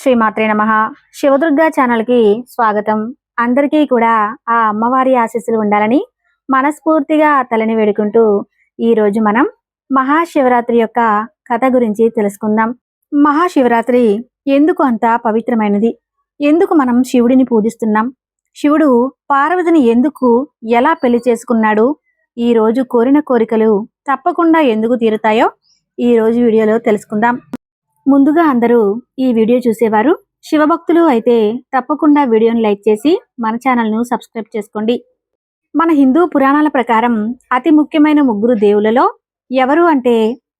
శ్రీమాత్రే నమ. శివదుర్గా ఛానల్కి స్వాగతం. అందరికీ కూడా ఆ అమ్మవారి ఆశీస్సులు ఉండాలని మనస్ఫూర్తిగా తలని వేడుకుంటూ ఈరోజు మనం మహాశివరాత్రి యొక్క కథ గురించి తెలుసుకుందాం. మహాశివరాత్రి ఎందుకు అంత పవిత్రమైనది? ఎందుకు మనం శివుడిని పూజిస్తున్నాం? శివుడు పార్వతిని ఎందుకు ఎలా పెళ్ళి చేసుకున్నాడు? ఈ రోజు కోరిన కోరికలు తప్పకుండా ఎందుకు తీరుతాయో ఈ రోజు వీడియోలో తెలుసుకుందాం. ముందుగా అందరూ ఈ వీడియో చూసేవారు. శివభక్తులు అయితే తప్పకుండా వీడియోని లైక్ చేసి మన ఛానల్ను సబ్స్క్రైబ్ చేసుకోండి. మన హిందూ పురాణాల ప్రకారం అతి ముఖ్యమైన ముగ్గురు దేవులలో ఎవరు అంటే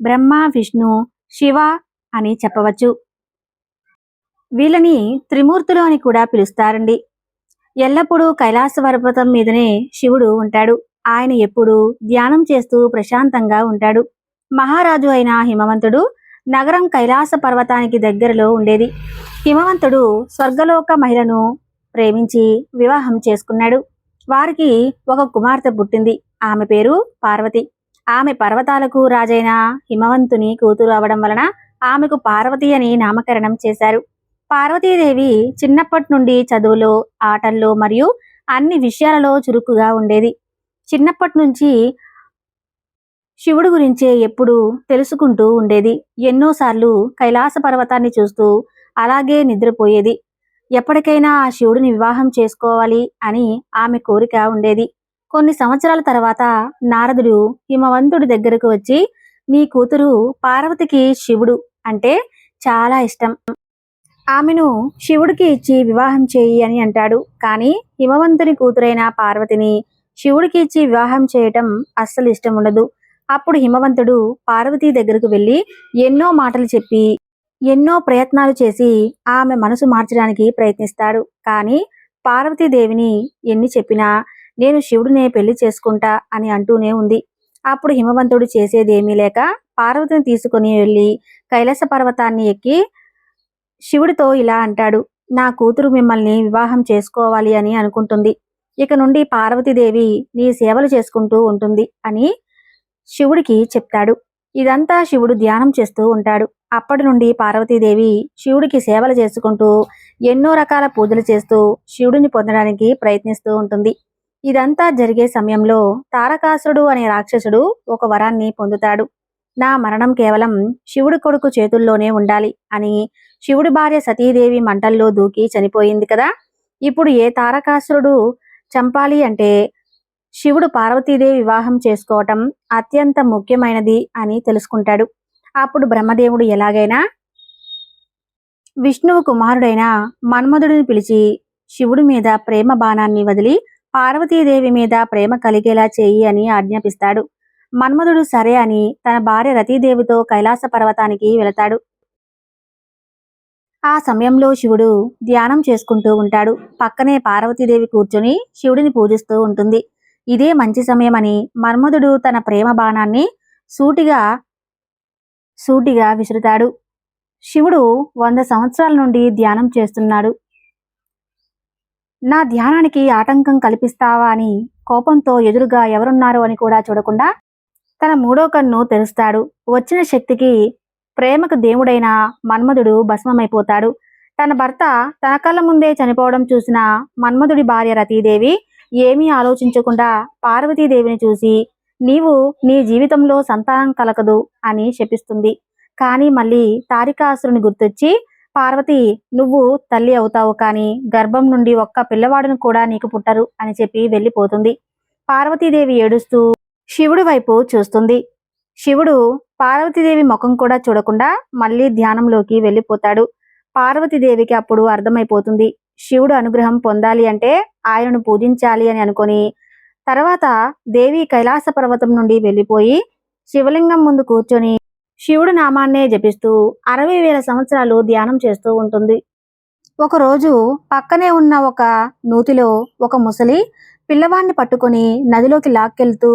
బ్రహ్మ విష్ణు శివ అని చెప్పవచ్చు. వీళ్ళని త్రిమూర్తులు అని కూడా పిలుస్తారండి. ఎల్లప్పుడూ కైలాస పర్వతం మీదనే శివుడు ఉంటాడు. ఆయన ఎప్పుడూ ధ్యానం చేస్తూ ప్రశాంతంగా ఉంటాడు. మహారాజు అయిన హిమవంతుడు నగరం కైలాస పర్వతానికి దగ్గరలో ఉండేది. హిమవంతుడు స్వర్గలోక మహిళను ప్రేమించి వివాహం చేసుకున్నాడు. వారికి ఒక కుమార్తె పుట్టింది. ఆమె పేరు పార్వతి. ఆమె పర్వతాలకు రాజైన హిమవంతుని కూతురు అవడం వలన ఆమెకు పార్వతి అని నామకరణం చేశారు. పార్వతీదేవి చిన్నప్పటి నుండి చదువులో ఆటల్లో మరియు అన్ని విషయాలలో చురుకుగా ఉండేది. చిన్నప్పటి నుంచి శివుడు గురించే ఎప్పుడు తెలుసుకుంటూ ఉండేది. ఎన్నోసార్లు కైలాస పర్వతాన్ని చూస్తూ అలాగే నిద్రపోయేది. ఎప్పటికైనా ఆ శివుడిని వివాహం చేసుకోవాలి అని ఆమె కోరిక ఉండేది. కొన్ని సంవత్సరాల తర్వాత నారదుడు హిమవంతుడి దగ్గరకు వచ్చి నీ కూతురు పార్వతికి శివుడు అంటే చాలా ఇష్టం. ఆమెను శివుడికి ఇచ్చి వివాహం చేయి అని అంటాడు. కానీ హిమవంతుని కూతురైన పార్వతిని శివుడికి ఇచ్చి వివాహం చేయటం అస్సలు ఇష్టం ఉండదు. అప్పుడు హిమవంతుడు పార్వతీ దగ్గరకు వెళ్ళి ఎన్నో మాటలు చెప్పి ఎన్నో ప్రయత్నాలు చేసి ఆమె మనసు మార్చడానికి ప్రయత్నిస్తాడు. కానీ పార్వతీదేవిని ఎన్ని చెప్పినా నేను శివుడినే పెళ్ళి చేసుకుంటా అని అంటూనే ఉంది. అప్పుడు హిమవంతుడు చేసేదేమీ లేక పార్వతిని తీసుకుని వెళ్ళి కైలాస పర్వతాన్ని ఎక్కి శివుడితో ఇలా అంటాడు నా కూతురు మిమ్మల్ని వివాహం చేసుకోవాలి అని అనుకుంటుంది. ఇక నుండి పార్వతీదేవి నీ సేవలు చేసుకుంటూ ఉంటుంది అని శివుడికి చెప్తాడు. ఇదంతా శివుడు ధ్యానం చేస్తూ ఉంటాడు. అప్పటి నుండి పార్వతీదేవి శివుడికి సేవలు చేసుకుంటూ ఎన్నో రకాల పూజలు చేస్తూ శివుడిని పొందడానికి ప్రయత్నిస్తూ ఉంటుంది. ఇదంతా జరిగే సమయంలో తారకాసురుడు అనే రాక్షసుడు ఒక వరాన్ని పొందుతాడు. నా మరణం కేవలం శివుడి కొడుకు చేతుల్లోనే ఉండాలి అని శివుడి భార్య సతీదేవి మంటల్లో దూకి చనిపోయింది కదా! ఇప్పుడు ఏ తారకాసురుడు చంపాలి అంటే శివుడు పార్వతీదేవి వివాహం చేసుకోవటం అత్యంత ముఖ్యమైనది అని తెలుసుకుంటాడు. అప్పుడు బ్రహ్మదేవుడు ఎలాగైనా విష్ణువు కుమారుడైన మన్మధుడిని పిలిచి శివుడి మీద ప్రేమ బాణాన్ని వదిలి పార్వతీదేవి మీద ప్రేమ కలిగేలా చేయి అని ఆజ్ఞాపిస్తాడు. మన్మధుడు సరే అని తన భార్య రతీదేవితో కైలాస పర్వతానికి వెళతాడు. ఆ సమయంలో శివుడు ధ్యానం చేసుకుంటూ ఉంటాడు. పక్కనే పార్వతీదేవి కూర్చొని శివుడిని పూజిస్తూ ఉంటుంది. ఇదే మంచి సమయమని మన్మధుడు తన ప్రేమ బాణాన్ని సూటిగా సూటిగా విసురుతాడు. శివుడు వంద సంవత్సరాల నుండి ధ్యానం చేస్తున్నాడు. నా ధ్యానానికి ఆటంకం కల్పిస్తావా అని కోపంతో ఎదురుగా ఎవరున్నారు అని కూడా చూడకుండా తన మూడో కన్ను తెరుస్తాడు. వచ్చిన శక్తికి ప్రేమకు దేవుడైన మన్మధుడు భస్మమైపోతాడు. తన భర్త తన కళ్ళ ముందే చనిపోవడం చూసిన మన్మధుడి భార్య రతీదేవి ఏమీ ఆలోచించకుండా పార్వతీదేవిని చూసి నీవు నీ జీవితంలో సంతానం కలగదు అని శపిస్తుంది. కానీ మళ్ళీ తారికాసురుని గుర్తొచ్చి పార్వతి నువ్వు తల్లి అవుతావు కానీ గర్భం నుండి ఒక్క పిల్లవాడును కూడా నీకు పుట్టరు అని చెప్పి వెళ్ళిపోతుంది. పార్వతీదేవి ఏడుస్తూ శివుడి వైపు చూస్తుంది. శివుడు పార్వతీదేవి ముఖం కూడా చూడకుండా మళ్ళీ ధ్యానంలోకి వెళ్ళిపోతాడు. పార్వతీదేవికి అప్పుడు అర్థమైపోతుంది. శివుడు అనుగ్రహం పొందాలి అంటే ఆయనను పూజించాలి అని అనుకొని తర్వాత దేవి కైలాస పర్వతం నుండి వెళ్ళిపోయి శివలింగం ముందు కూర్చొని శివుడు నామాన్నే జపిస్తూ అరవై వేల సంవత్సరాలు ధ్యానం చేస్తూ ఉంటుంది. ఒకరోజు పక్కనే ఉన్న ఒక నూతిలో ఒక ముసలి పిల్లవాడిని పట్టుకొని నదిలోకి లాక్కెళ్తూ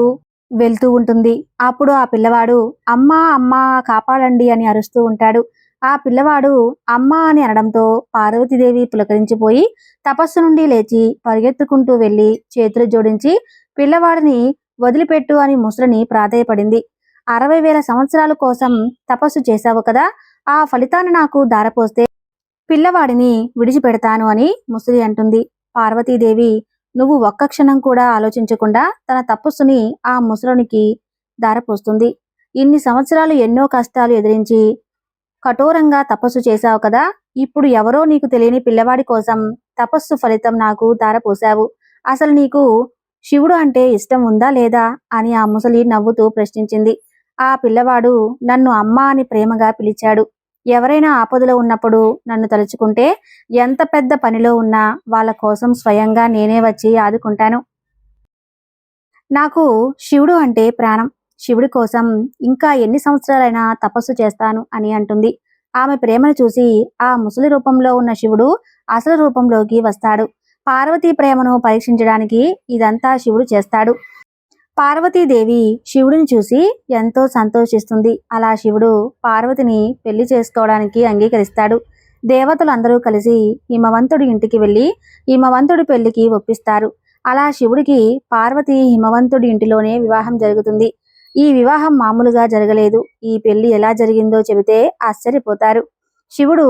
వెళ్తూ ఉంటుంది. అప్పుడు ఆ పిల్లవాడు అమ్మా అమ్మా కాపాడండి అని అరుస్తూ ఉంటాడు. ఆ పిల్లవాడు అమ్మ అని అనడంతో పార్వతీదేవి పులకరించిపోయి తపస్సు నుండి లేచి పరిగెత్తుకుంటూ వెళ్ళి చేతులు జోడించి పిల్లవాడిని వదిలిపెట్టు అని ముసలిని ప్రాధేయపడింది. అరవై వేల సంవత్సరాల కోసం తపస్సు చేశావు కదా ఆ ఫలితాన్ని నాకు దారపోస్తే పిల్లవాడిని విడిచిపెడతాను అని ముసలి అంటుంది. పార్వతీదేవి నువ్వు ఒక్క క్షణం కూడా ఆలోచించకుండా తన తపస్సుని ఆ ముసలునికి దారపోస్తుంది ఇన్ని సంవత్సరాలు ఎన్నో కష్టాలు ఎదిరించి కఠోరంగా తపస్సు చేశావు కదా ఇప్పుడు ఎవరో నీకు తెలియని పిల్లవాడి కోసం తపస్సు ఫలితం నాకు దారపోశావు అసలు నీకు శివుడు అంటే ఇష్టం ఉందా లేదా అని ఆ ముసలి నవ్వుతూ ప్రశ్నించింది. ఆ పిల్లవాడు నన్ను అమ్మ అని ప్రేమగా పిలిచాడు. ఎవరైనా ఆపదలో ఉన్నప్పుడు నన్ను తలుచుకుంటే ఎంత పెద్ద పనిలో ఉన్నా వాళ్ళ కోసం స్వయంగా నేనే వచ్చి ఆదుకుంటాను. నాకు శివుడు అంటే ప్రాణం. శివుడి కోసం ఇంకా ఎన్ని సంవత్సరాలైనా తపస్సు చేస్తాను అని అంటుంది. ఆమె ప్రేమను చూసి ఆ ముసలి రూపంలో ఉన్న శివుడు అసలు రూపంలోకి వస్తాడు. పార్వతీ ప్రేమను పరీక్షించడానికి ఇదంతా శివుడు చేస్తాడు. పార్వతీదేవి శివుడిని చూసి ఎంతో సంతోషిస్తుంది. అలా శివుడు పార్వతిని పెళ్ళి చేసుకోవడానికి అంగీకరిస్తాడు. దేవతలందరూ కలిసి హిమవంతుడి ఇంటికి వెళ్ళి హిమవంతుడి పెళ్ళికి ఒప్పిస్తారు. అలా శివుడికి పార్వతి హిమవంతుడి ఇంటిలోనే వివాహం జరుగుతుంది. ఈ వివాహం మామూలుగా జరగలేదు. ఈ పెళ్ళి ఎలా జరిగిందో చెబితే ఆశ్చర్యపోతారు. శివుడు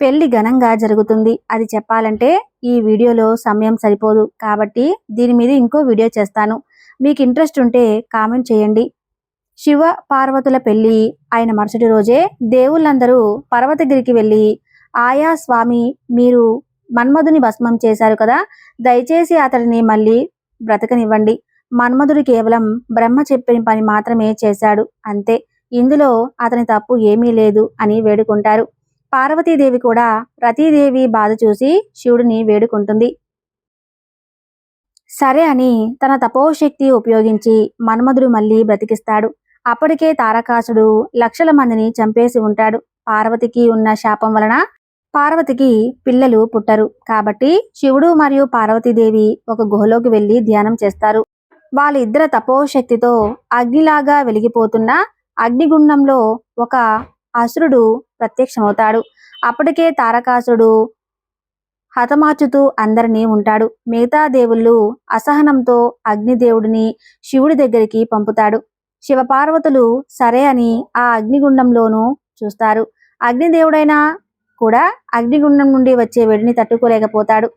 పెళ్ళి ఘనంగా జరుగుతుంది. అది చెప్పాలంటే ఈ వీడియోలో సమయం సరిపోదు. కాబట్టి దీని మీద ఇంకో వీడియో చేస్తాను. మీకు ఇంట్రెస్ట్ ఉంటే కామెంట్ చేయండి. శివ పార్వతుల పెళ్ళి ఆయన మరుసటి రోజే దేవుళ్ళందరూ పర్వతగిరికి వెళ్ళి ఆయా స్వామి మీరు మన్మధుని భస్మం చేశారు కదా. దయచేసి అతడిని మళ్ళీ బ్రతకనివ్వండి. మన్మధుడు కేవలం బ్రహ్మ చెప్పిన పని మాత్రమే చేశాడు. అంతే. ఇందులో అతని తప్పు ఏమీ లేదు అని వేడుకుంటారు. పార్వతీదేవి కూడా రతీదేవి బాధ చూసి శివుడిని వేడుకుంటుంది. సరే అని తన తపోశక్తి ఉపయోగించి మన్మధుడు మళ్ళీ బ్రతికిస్తాడు. అప్పటికే తారకాసుడు లక్షల మందిని చంపేసి ఉంటాడు. పార్వతికి ఉన్న శాపం వలన పార్వతికి పిల్లలు పుట్టరు. కాబట్టి శివుడు మరియు పార్వతీదేవి ఒక గుహలోకి వెళ్ళి ధ్యానం చేస్తారు. వాళ్ళిద్దర తపోశక్తితో అగ్నిలాగా వెలిగిపోతున్న అగ్నిగుండంలో ఒక అసురుడు ప్రత్యక్షమవుతాడు. అప్పటికే తారకాసుడు హతమార్చుతూ అందరినీ ఉంటాడు. మిగతా దేవుళ్ళు అసహనంతో అగ్నిదేవుడిని శివుడి దగ్గరికి పంపుతాడు. శివపార్వతులు సరే అని ఆ అగ్నిగుండంలోనూ చూస్తారు. అగ్నిదేవుడైనా కూడా అగ్నిగుండం నుండి వచ్చే వేడిని తట్టుకోలేకపోతాడు.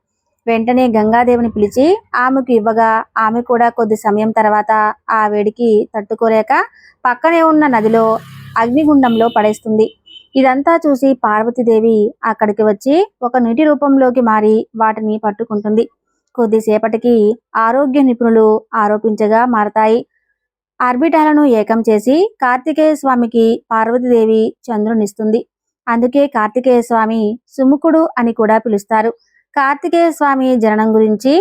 వెంటనే గంగాదేవిని పిలిచి ఆమెకు ఇవ్వగా ఆమె కూడా కొద్ది సమయం తర్వాత ఆ వేడికి తట్టుకోలేక పక్కనే ఉన్న నదిలో అగ్నిగుండంలో పడేస్తుంది. ఇదంతా చూసి పార్వతీదేవి అక్కడికి వచ్చి ఒక నీటి రూపంలోకి మారి వాటిని పట్టుకుంటుంది. కొద్దిసేపటికి ఆరోగ్య నిపుణులు ఆరోపించగా మారతాయి. ఆర్బిటాలను ఏకం చేసి కార్తికేయ స్వామికి పార్వతీదేవి చంద్రునిస్తుంది. అందుకే కార్తికేయ స్వామి సుముఖుడు అని కూడా పిలుస్తారు. కార్తికేయ స్వామి జననం గురించి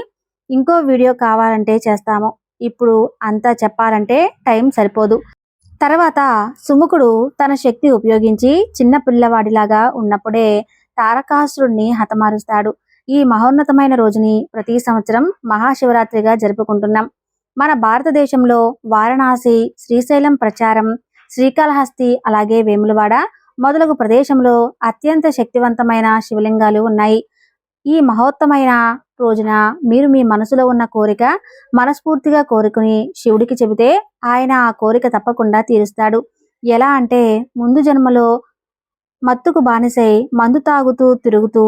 ఇంకో వీడియో కావాలంటే చేస్తాము. ఇప్పుడు అంతా చెప్పాలంటే టైం సరిపోదు. తర్వాత సుముఖుడు తన శక్తి ఉపయోగించి చిన్న పిల్లవాడిలాగా ఉన్నప్పుడే తారకాసురుణ్ణి హతమారుస్తాడు. ఈ మహోన్నతమైన రోజుని ప్రతి సంవత్సరం మహాశివరాత్రిగా జరుపుకుంటున్నాం. మన భారతదేశంలో వారణాసి శ్రీశైలం ప్రచారం శ్రీకాళహస్తి అలాగే వేములవాడ మొదలగు ప్రదేశంలో అత్యంత శక్తివంతమైన శివలింగాలు ఉన్నాయి. ఈ మహోత్తమైన రోజున మీరు మీ మనసులో ఉన్న కోరిక మనస్ఫూర్తిగా కోరుకుని శివుడికి చెబితే ఆయన ఆ కోరిక తప్పకుండా తీరుస్తాడు. ఎలా అంటే ముందు జన్మలో మత్తుకు బానిసై మందు తాగుతూ తిరుగుతూ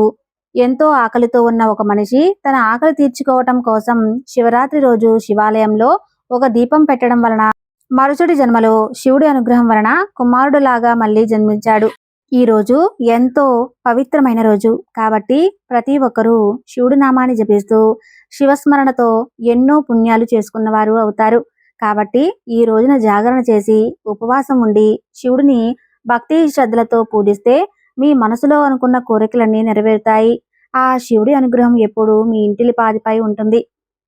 ఎంతో ఆకలితో ఉన్న ఒక మనిషి తన ఆకలి తీర్చుకోవటం కోసం శివరాత్రి రోజు శివాలయంలో ఒక దీపం పెట్టడం వలన మరుసటి జన్మలో శివుడి అనుగ్రహం వలన కుమారుడులాగా మళ్ళీ జన్మించాడు. ఈ రోజు ఎంతో పవిత్రమైన రోజు. కాబట్టి ప్రతి ఒక్కరూ శివుడి నామాన్ని జపిస్తూ శివస్మరణతో ఎన్నో పుణ్యాలు చేసుకున్నవారు అవుతారు. కాబట్టి ఈ రోజున జాగరణ చేసి ఉపవాసం ఉండి శివుడిని భక్తి శ్రద్ధలతో పూజిస్తే మీ మనసులో అనుకున్న కోరికలన్నీ నెరవేరుతాయి. ఆ శివుడి అనుగ్రహం ఎప్పుడు మీ ఇంటిలి పాదిపై ఉంటుంది.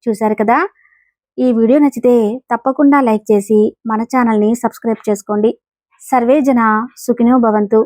చూశారు కదా? ఈ వీడియో నచ్చితే తప్పకుండా లైక్ చేసి మన ఛానల్ని సబ్స్క్రైబ్ చేసుకోండి. సర్వే జన సుఖినో భవంతు.